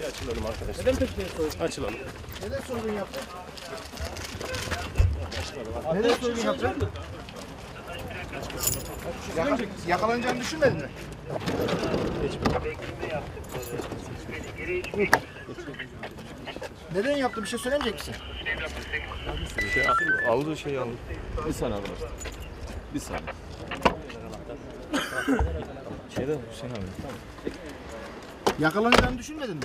Bir açılalım arkadaşlar. Neden peki sorun? Açılalım. Neden sorun yaptın? Neden sorun yaptın? Yaka yakalanacağını düşünmedin mi? Neden yaptı? Bir şey söylemeyecek misin? Şey, aldı şey aldı. Bir saniye arkadaşlar. Bir saniye. Şeyde Hüseyin abi. Yakalanacağını düşünmedin mi?